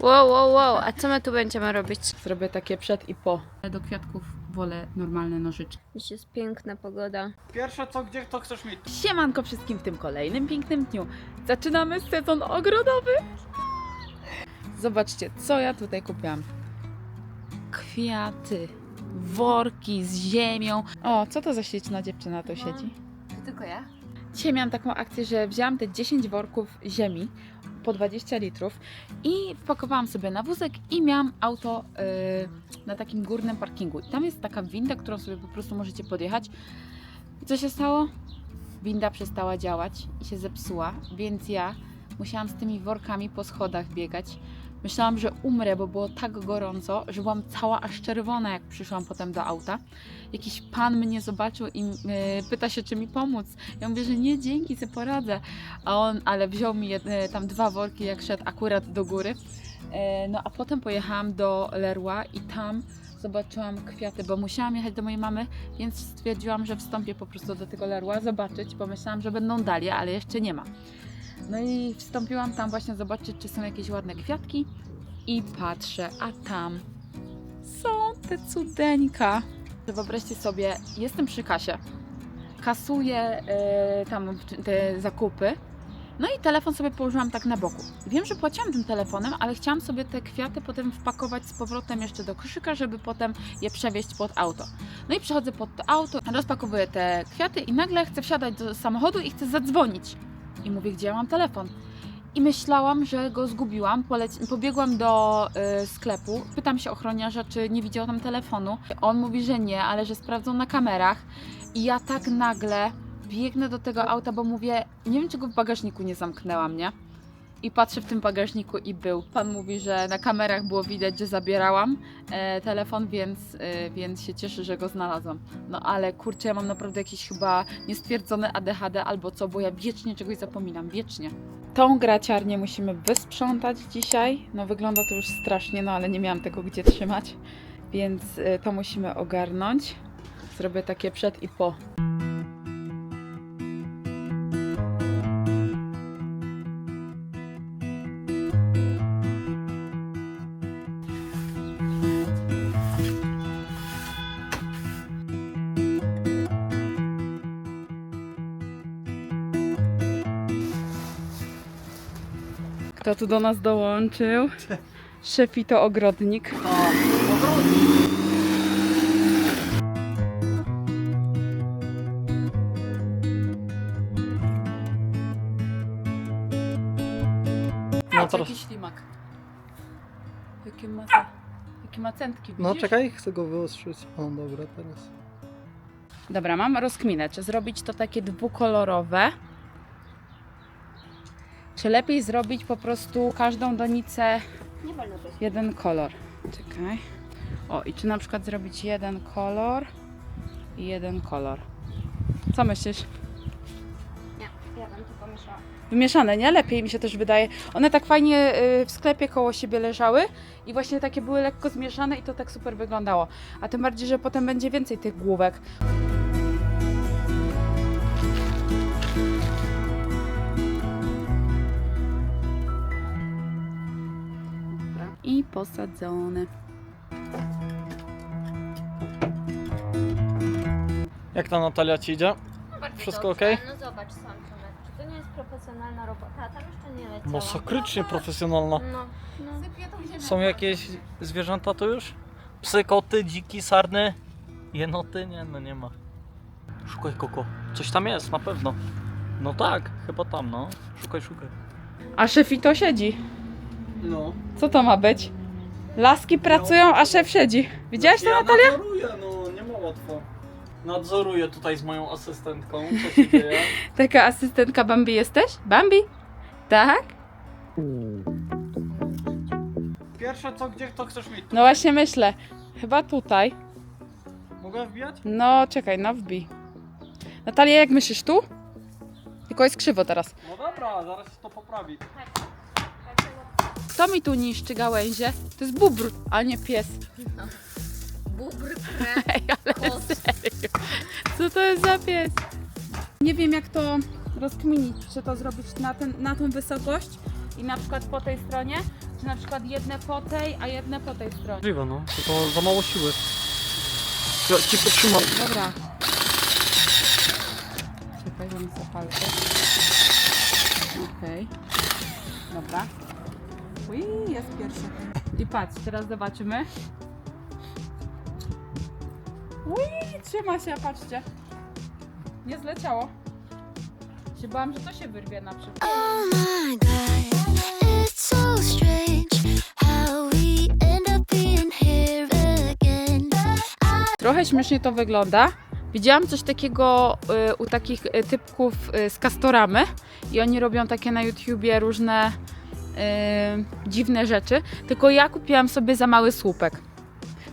Wow, wow, wow, a co my tu będziemy robić? Zrobię takie przed i po. Do kwiatków wolę normalne nożyczki. Dziś jest piękna pogoda. Pierwsze co, gdzie to chcesz mieć? Siemanko wszystkim w tym kolejnym pięknym dniu. Zaczynamy sezon ogrodowy. Zobaczcie, co ja tutaj kupiłam. Kwiaty, worki z ziemią. O, co to za śliczna dziewczyna tu siedzi? To tylko ja? Dzisiaj miałam taką akcję, że wzięłam te 10 worków ziemi po 20 litrów i wpakowałam sobie na wózek i miałam auto yy, na takim górnym parkingu. I tam jest taka winda, którą sobie po prostu możecie podjechać. I co się stało? Winda przestała działać i się zepsuła, więc ja musiałam z tymi workami po schodach biegać. Myślałam, że umrę, bo było tak gorąco, że byłam cała aż czerwona, jak przyszłam potem do auta. Jakiś pan mnie zobaczył i yy, pyta się, czy mi pomóc. Ja mówię, że nie, dzięki, sobie poradzę. A on, ale wziął mi jedne, tam dwa worki, jak szedł akurat do góry. E, no a potem pojechałam do Lerła i tam zobaczyłam kwiaty, bo musiałam jechać do mojej mamy, więc stwierdziłam, że wstąpię po prostu do tego Lerła, zobaczyć, bo myślałam, że będą dalie, ale jeszcze nie ma. No i wstąpiłam tam właśnie zobaczyć, czy są jakieś ładne kwiatki i patrzę, a tam są te cudeńka. Wyobraźcie sobie, jestem przy kasie, kasuję e, tam te zakupy. No i telefon sobie położyłam tak na boku. Wiem, że płaciłam tym telefonem, ale chciałam sobie te kwiaty potem wpakować z powrotem jeszcze do koszyka, żeby potem je przewieźć pod auto. No i przychodzę pod to auto, rozpakowuję te kwiaty i nagle chcę wsiadać do samochodu i chcę zadzwonić. I mówię, gdzie ja mam telefon. I myślałam, że go zgubiłam. Pobiegłam do y, sklepu, pytam się ochroniarza, czy nie widział tam telefonu. On mówi, że nie, ale że sprawdzą na kamerach. I ja tak nagle biegnę do tego auta, bo mówię, nie wiem czego w bagażniku nie zamknęłam, nie? I patrzę w tym bagażniku i był. Pan mówi, że na kamerach było widać, że zabierałam e, telefon, więc, e, więc się cieszę, że go znalazłam. No ale kurczę, ja mam naprawdę jakiś chyba niestwierdzony ADHD albo co, bo ja wiecznie czegoś zapominam, wiecznie. Tą graciarnię musimy wysprzątać dzisiaj. No wygląda to już strasznie, no ale nie miałam tego gdzie trzymać, więc e, to musimy ogarnąć. Zrobię takie przed i po. Kto tu do nas dołączył? Szefito Ogrodnik. No teraz. jaki ślimak. Jakie ma, jakie ma centki, No czekaj, chcę go wyostrzyć. O, dobra, teraz. Dobra, mam rozkminę, czy zrobić to takie dwukolorowe, czy lepiej zrobić po prostu każdą donicę jeden kolor. Czekaj. O, i czy na przykład zrobić jeden kolor i jeden kolor. Co myślisz? Nie, ja bym. Wymieszane, nie? Lepiej mi się też wydaje. One tak fajnie y, w sklepie koło siebie leżały i właśnie takie były lekko zmieszane i to tak super wyglądało. A tym bardziej, że potem będzie więcej tych główek. I posadzone. Jak ta Natalia ci idzie? No bardzo Wszystko dobrze. okej? No zobacz sam Tomek, czy to nie jest profesjonalna robota? A tam jeszcze nie leciała. Masakrycznie profesjonalna. No, no. Są jakieś zwierzęta tu już? Psy, koty, dziki, sarny, jenoty? Nie, no nie ma. Szukaj koko. Coś tam jest, na pewno. No tak, chyba tam, no. Szukaj, szukaj. A szefito siedzi. No. Co to ma być? Laski pracują, a szef siedzi. Widziałaś to, Natalia? nadzoruję, no nie ma łatwo. Nadzoruję tutaj z moją asystentką, co się dzieje. Taka asystentka Bambi jesteś? Bambi? Tak? Pierwsze co, gdzie to chcesz mieć? No właśnie myślę. Chyba tutaj. Mogę wbijać? No czekaj, no wbij. Natalia, jak myślisz tu? Tylko jest krzywo teraz. No dobra, zaraz się to poprawi. Kto mi tu niszczy gałęzie? To jest bubr, a nie pies. Bubr, krew, Ej, ale serio. Co to jest za pies? Nie wiem jak to rozkminić, czy to zrobić na, ten, na tą wysokość i na przykład po tej stronie, Czy na przykład jedne po tej, a jedne po tej stronie. Możliwe, no. Tylko za mało siły. Ja ci potrzymam. Dobra. Czekaj, sobie palce. Okej. Dobra. Ui, jest pierwszy. I patrz, teraz zobaczymy. Ui, trzyma się, patrzcie. Nie zleciało. Się bałam, że to się wyrwie na przykład. Oh my god, it's so strange how we end up being here again. Trochę śmiesznie to wygląda. Widziałam coś takiego y, u takich y, typków y, z Castoramy i oni robią takie na YouTubie różne dziwne rzeczy, tylko ja kupiłam sobie za mały słupek.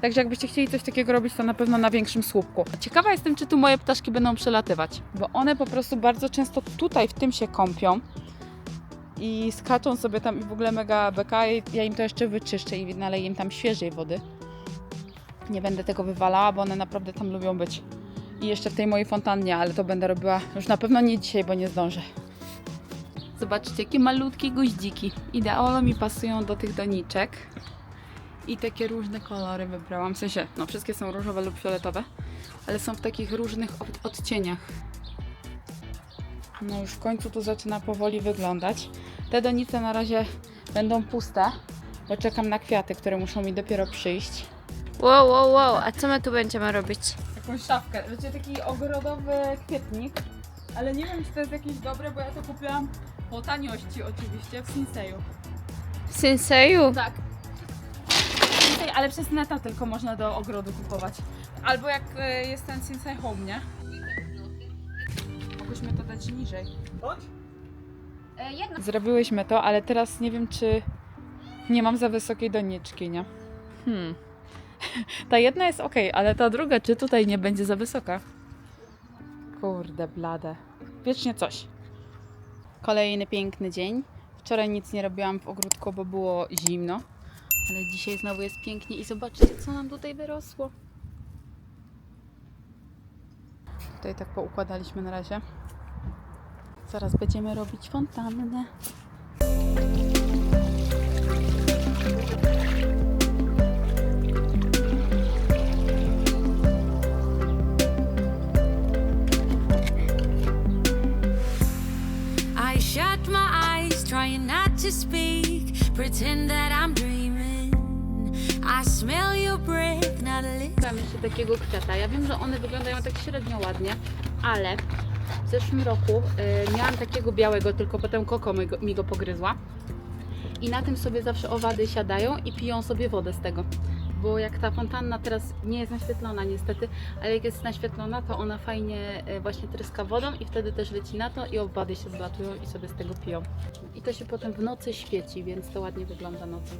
Także jakbyście chcieli coś takiego robić, to na pewno na większym słupku. Ciekawa jestem, czy tu moje ptaszki będą przelatywać, bo one po prostu bardzo często tutaj w tym się kąpią i skaczą sobie tam i w ogóle mega beka. Ja- Ja im to jeszcze wyczyszczę i naleję im tam świeżej wody. Nie będę tego wywalała, bo one naprawdę tam lubią być. I jeszcze w tej mojej fontannie, ale to będę robiła już na pewno nie dzisiaj, bo nie zdążę. Zobaczcie, jakie malutkie goździki. Idealnie mi pasują do tych doniczek. I takie różne kolory wybrałam. W sensie, no wszystkie są różowe lub fioletowe, ale są w takich różnych od- odcieniach. No już w końcu tu zaczyna powoli wyglądać. Te donice na razie będą puste, bo czekam na kwiaty, które muszą mi dopiero przyjść. Wow, wow, wow, a co my tu będziemy robić? jakąś szafkę. Wiecie, taki ogrodowy kwietnik, ale nie wiem, czy to jest jakieś dobre, bo ja to kupiłam po taniości oczywiście w Sinseju. W Sinseju? Tak. Sinsei, ale przez neta tylko można do ogrodu kupować. Albo jak e, jest ten Sinsei Home, nie? Mogłyśmy to dać niżej. E, jedna. Zrobiłyśmy to, ale teraz nie wiem, czy nie mam za wysokiej doniczki, nie? Hmm. Ta jedna jest ok, ale ta druga, czy tutaj nie będzie za wysoka? Kurde, blade. Wiecznie coś. Kolejny piękny dzień. Wczoraj nic nie robiłam w ogródku, bo było zimno. Ale dzisiaj znowu jest pięknie i zobaczcie, co nam tutaj wyrosło. Tutaj tak poukładaliśmy na razie. Zaraz będziemy robić fontannę. Takiego kwiata. Ja wiem, że one wyglądają tak średnio ładnie, ale w zeszłym roku y, miałam takiego białego, tylko potem koko mi go, mi go pogryzła. I na tym sobie zawsze owady siadają i piją sobie wodę z tego. Bo jak ta fontanna teraz nie jest naświetlona niestety, ale jak jest naświetlona, to ona fajnie y, właśnie tryska wodą i wtedy też leci na to i owady się zlatują i sobie z tego piją. I to się potem w nocy świeci, więc to ładnie wygląda nocą.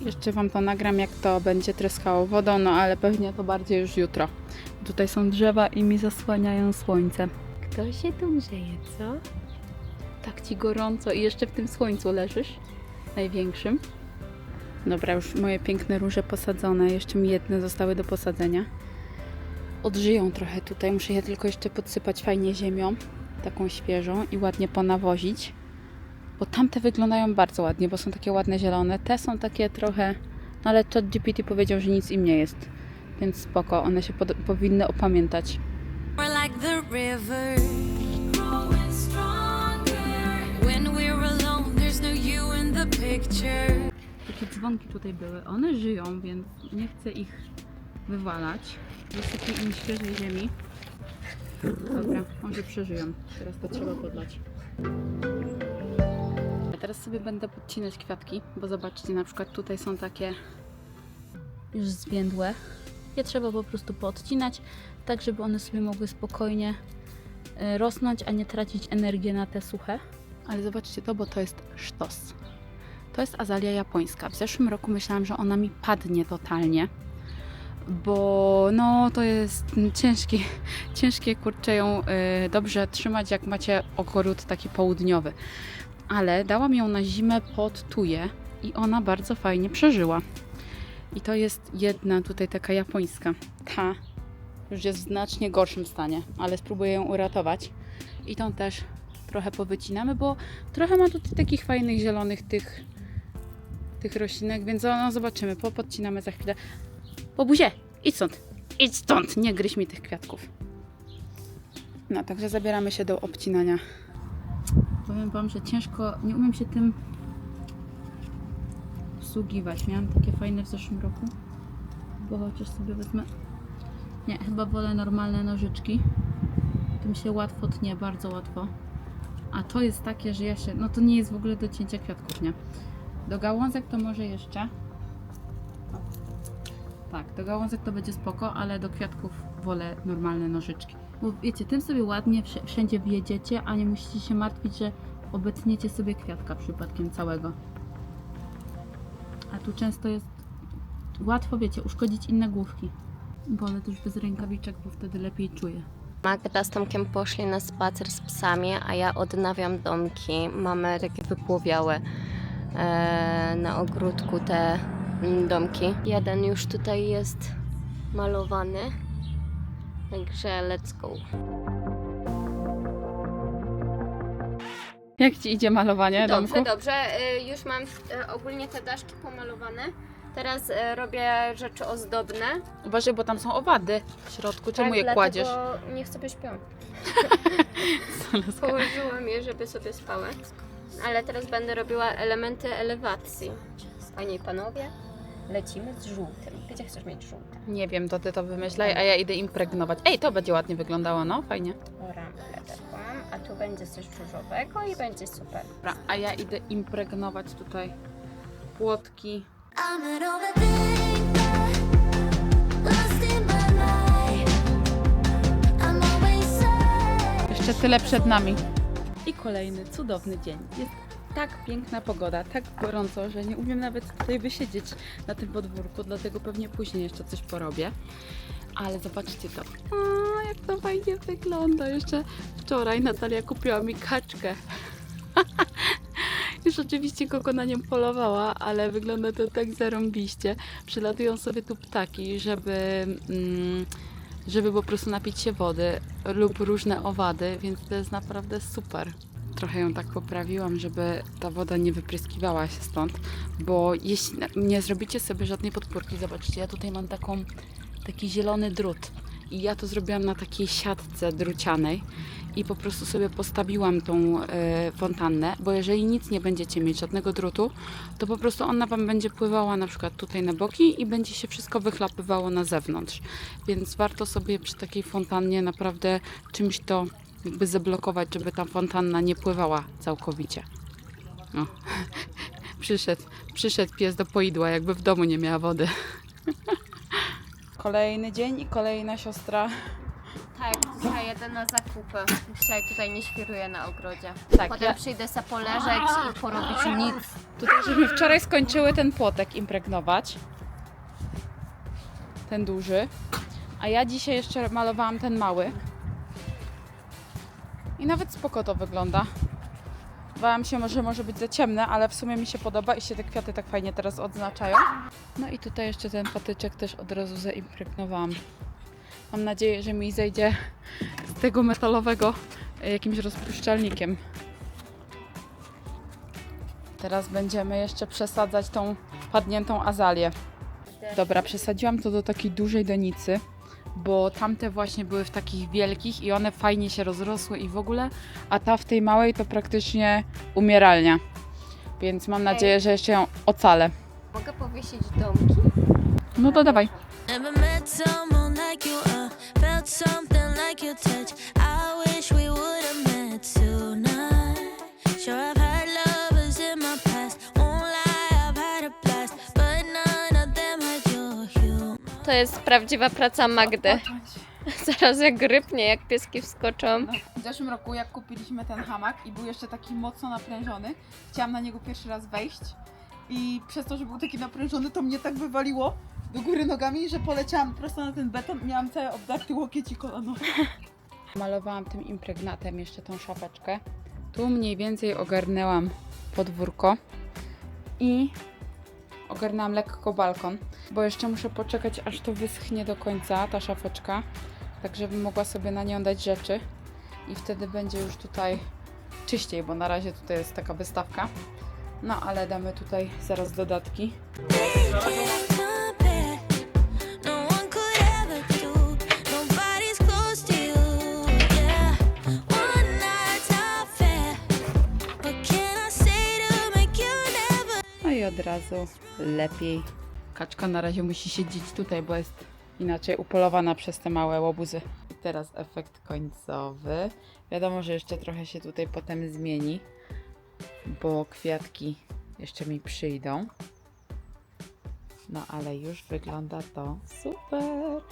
Jeszcze Wam to nagram, jak to będzie tryskało wodą, no ale pewnie to bardziej już jutro. Tutaj są drzewa i mi zasłaniają słońce. Kto się tu grzeje, co? Tak Ci gorąco i jeszcze w tym słońcu leżysz? Największym. Dobra, już moje piękne róże posadzone. Jeszcze mi jedne zostały do posadzenia. Odżyją trochę tutaj. Muszę je tylko jeszcze podsypać fajnie ziemią. Taką świeżą i ładnie ponawozić. Bo tamte wyglądają bardzo ładnie, bo są takie ładne zielone. Te są takie trochę... No ale ChatGPT powiedział, że nic im nie jest. Więc spoko, one się pod- powinny opamiętać. No. Takie dzwonki tutaj były. One żyją, więc nie chcę ich wywalać. Wysypię im świeżej ziemi. Dobra, może przeżyją. Teraz to trzeba podlać. Teraz sobie będę podcinać kwiatki, bo zobaczcie, na przykład tutaj są takie już zwiędłe. Je trzeba po prostu podcinać, tak żeby one sobie mogły spokojnie e, rosnąć, a nie tracić energię na te suche. Ale zobaczcie to, bo to jest sztos. To jest azalia japońska. W zeszłym roku myślałam, że ona mi padnie totalnie, bo no to jest ciężkie, ciężkie kurczę ją y, dobrze trzymać, jak macie ogród taki południowy. Ale dałam ją na zimę pod tuje i ona bardzo fajnie przeżyła. I to jest jedna tutaj taka japońska. Ta już jest w znacznie gorszym stanie, ale spróbuję ją uratować. I tą też trochę powycinamy, bo trochę ma tutaj takich fajnych zielonych tych tych roślinek, więc no zobaczymy, popodcinamy za chwilę. Bobuzie, idź stąd, idź stąd, nie gryź mi tych kwiatków. No, także zabieramy się do obcinania. Powiem Wam, że ciężko, nie umiem się tym obsługiwać. Miałam takie fajne w zeszłym roku, bo chociaż sobie wezmę... Nie, chyba wolę normalne nożyczki. Tym się łatwo tnie, bardzo łatwo. A to jest takie, że ja się. No to nie jest w ogóle do cięcia kwiatków, nie? Do gałązek to może jeszcze. Tak, do gałązek to będzie spoko, ale do kwiatków wolę normalne nożyczki. Bo wiecie, tym sobie ładnie wsz- wszędzie wjedziecie, a nie musicie się martwić, że obetniecie sobie kwiatka przypadkiem całego. A tu często jest łatwo, wiecie, uszkodzić inne główki. Wolę też bez rękawiczek, bo wtedy lepiej czuję. Magda z Tomkiem poszli na spacer z psami, a ja odnawiam domki. Mamy takie wypłowiałe e, na ogródku te mm, domki. Jeden już tutaj jest malowany, także let's go. Jak ci idzie malowanie Dobrze, domku? dobrze. Y, Już mam y, ogólnie te daszki pomalowane. Teraz y, robię rzeczy ozdobne. Uważaj, bo tam są owady w środku. Czemu Tak, je kładziesz? Niech sobie śpią. Położyłam je, żeby sobie spały. Ale teraz będę robiła elementy elewacji. Panie i panowie, lecimy z żółtym. Gdzie chcesz mieć żółte? Nie wiem, to ty to wymyślaj, a ja idę impregnować. Ej, to będzie ładnie wyglądało, no fajnie. Ramkę taką, a tu będzie coś różowego i będzie super. Dobra, a ja idę impregnować tutaj płotki. I'm an overthinker, lost in my life. I'm always sad. Jeszcze tyle przed nami. I kolejny cudowny dzień. Jest tak piękna pogoda, tak gorąco, że nie umiem nawet tutaj wysiedzieć na tym podwórku, dlatego pewnie później jeszcze coś porobię. Ale zobaczcie to. O, jak to fajnie wygląda. Jeszcze wczoraj Natalia kupiła mi kaczkę. Już oczywiście kogo na nią polowała, ale wygląda to tak zarąbiście. Przylatują sobie tu ptaki, żeby, mm, żeby po prostu napić się wody lub różne owady, więc to jest naprawdę super. Trochę ją tak poprawiłam, żeby ta woda nie wypryskiwała się stąd, bo jeśli nie zrobicie sobie żadnej podpórki, zobaczcie, ja tutaj mam taką, taki zielony drut i ja to zrobiłam na takiej siatce drucianej i po prostu sobie postawiłam tą e, fontannę, bo jeżeli nic nie będziecie mieć, żadnego drutu, to po prostu ona Wam będzie pływała na przykład tutaj na boki i będzie się wszystko wychlapywało na zewnątrz. Więc warto sobie przy takiej fontannie naprawdę czymś to jakby zablokować, żeby ta fontanna nie pływała całkowicie. O. przyszedł, przyszedł pies do poidła, jakby w domu nie miała wody. Kolejny dzień i kolejna siostra Tak, dzisiaj jedę na zakupy. Dzisiaj tutaj nie świruję na ogrodzie. Tak, Potem ja- przyjdę se poleżeć i porobić nic. Tutaj żeśmy wczoraj skończyły ten płotek impregnować. Ten duży. A ja dzisiaj jeszcze malowałam ten mały. I nawet spoko to wygląda. Bałam się, że może być za ciemne, ale w sumie mi się podoba i się te kwiaty tak fajnie teraz odznaczają. No i tutaj jeszcze ten patyczek też od razu zaimpregnowałam. Mam nadzieję, że mi zejdzie z tego metalowego e, jakimś rozpuszczalnikiem. Teraz będziemy jeszcze przesadzać tą padniętą azalię. Dobra, przesadziłam to do takiej dużej donicy, bo tamte właśnie były w takich wielkich i one fajnie się rozrosły i w ogóle, a ta w tej małej to praktycznie umieralnia. Więc mam nadzieję, że jeszcze ją ocalę. Mogę powiesić domki? No to dawaj. Never met someone like you, uh, felt something like your touch. Jest prawdziwa praca Magdy. Zaraz jak grypnie, jak pieski wskoczą. W zeszłym roku, jak kupiliśmy ten hamak i był jeszcze taki mocno naprężony, chciałam na niego pierwszy raz wejść i przez to, że był taki naprężony, to mnie tak wywaliło do góry nogami, że poleciałam prosto na ten beton i miałam cały obdarty łokieć i kolano. Malowałam tym impregnatem jeszcze tą szafeczkę. Tu mniej więcej ogarnęłam podwórko i ogarnęłam lekko balkon, bo jeszcze muszę poczekać, aż to wyschnie do końca, ta szafeczka, tak żebym mogła sobie na nią dać rzeczy i wtedy będzie już tutaj czyściej, bo na razie tutaj jest taka wystawka. No ale damy tutaj zaraz dodatki. Lepiej. Kaczka na razie musi siedzieć tutaj, bo jest inaczej upolowana przez te małe łobuzy. Teraz efekt końcowy. Wiadomo, że jeszcze trochę się tutaj potem zmieni, bo kwiatki jeszcze mi przyjdą. No ale już wygląda to super.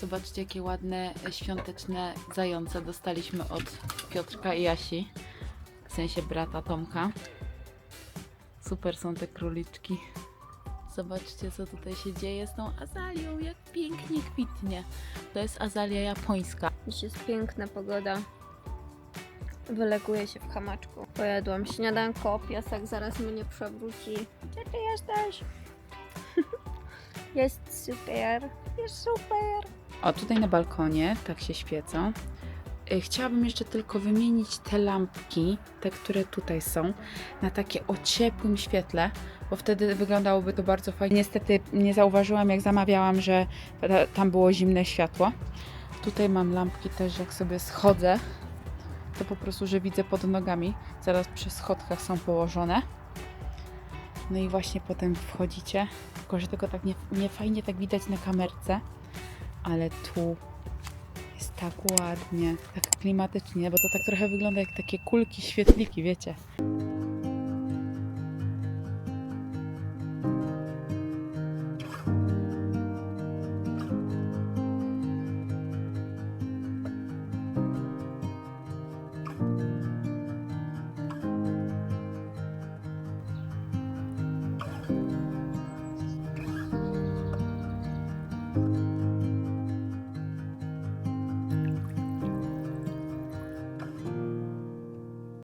Zobaczcie, jakie ładne świąteczne zające dostaliśmy od Piotrka i Jasi. W sensie brata Tomka. Super są te króliczki. Zobaczcie, co tutaj się dzieje z tą azalią, jak pięknie kwitnie. To jest azalia japońska. Dziś jest piękna pogoda. Wyleguję się w hamaczku. Pojadłam śniadanko, piesek zaraz mnie przewróci. Gdzie ty jesteś? jest super, jest super. O, tutaj na balkonie tak się świecą. Y, Chciałabym jeszcze tylko wymienić te lampki, te, które tutaj są, na takie o ciepłym świetle, bo wtedy wyglądałoby to bardzo fajnie. Niestety nie zauważyłam, jak zamawiałam, że ta- tam było zimne światło. Tutaj mam lampki też, jak sobie schodzę, to po prostu, że widzę pod nogami. Zaraz przy schodkach są położone. No i właśnie potem wchodzicie, tylko że tego tak nie, nie fajnie tak widać na kamerce ale tu jest tak ładnie, tak klimatycznie, bo to tak trochę wygląda jak takie kulki, świetliki, wiecie.